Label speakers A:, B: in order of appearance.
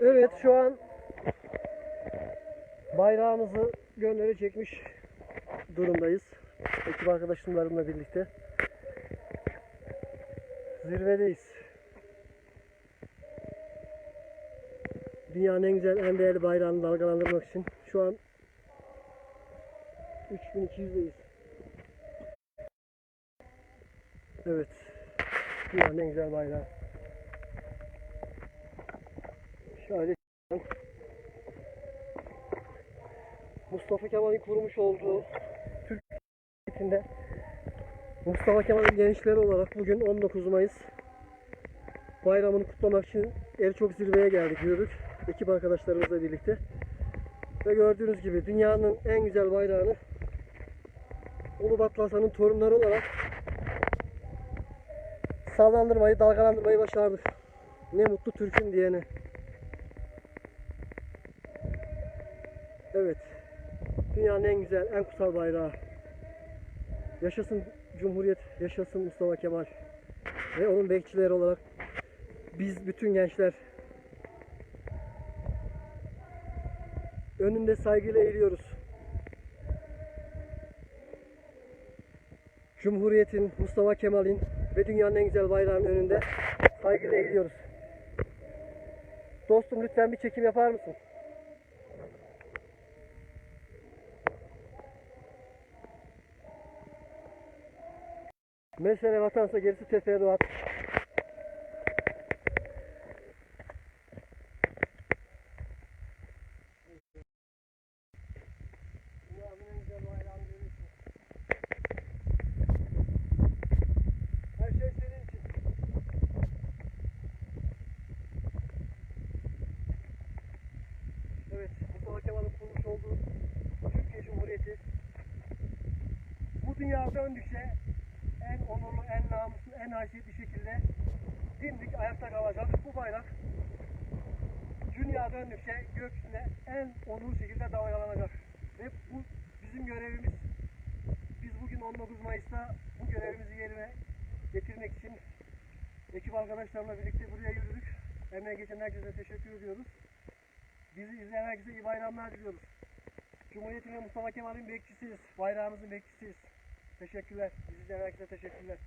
A: Evet şu an bayrağımızı gönlere çekmiş durumdayız. Ekip arkadaşlarımla birlikte. Zirvedeyiz. Dünyanın en güzel, en değerli bayrağını dalgalandırmak için şu an 3200'deyiz. Evet. Dünyanın en güzel bayrağı. Şöyle Mustafa Kemal'in kurmuş olduğu Türk Cumhuriyeti'nde Mustafa Kemal'in gençleri olarak bugün 19 Mayıs bayramını kutlamak için Erçok Zirve'ye geldik, yürüdük. Ekip arkadaşlarımızla birlikte. Ve gördüğünüz gibi dünyanın en güzel bayrağını Ulubatlı Hasan'ın torunları olarak sallandırmayı, dalgalandırmayı başardık. Ne mutlu Türk'ün diyene. Evet. Dünyanın en güzel, en kutsal bayrağı. Yaşasın Cumhuriyet, yaşasın Mustafa Kemal. Ve onun bekçileri olarak biz bütün gençler önünde saygıyla eğiliyoruz. Cumhuriyetin, Mustafa Kemal'in ve dünyanın en güzel bayrağının önünde saygıyla eğiliyoruz. Dostum lütfen bir çekim yapar mısın? Mesele vatansa gerisi teferruat. Şey. Evet, Mustafa Kemal'in kurmuş olduğu Türkiye Cumhuriyeti bu dünya döndükçe en onurlu, en namuslu, en haysiyetli şekilde dimdik ayakta kalacak. Bu bayrak dünya döndükçe gökyüzüne en onurlu şekilde dalgalanacak. Ve bu bizim görevimiz. Biz bugün 19 Mayıs'ta bu görevimizi yerine getirmek için ekip arkadaşlarımla birlikte buraya yürüdük. Emeğe geçen herkese teşekkür ediyoruz. Bizi izleyen herkese iyi bayramlar diliyoruz. Cumhuriyetin ve Mustafa Kemal'in bekçisiyiz. Bayrağımızın bekçisiyiz. Teşekkürler. İzleyen herkese teşekkürler.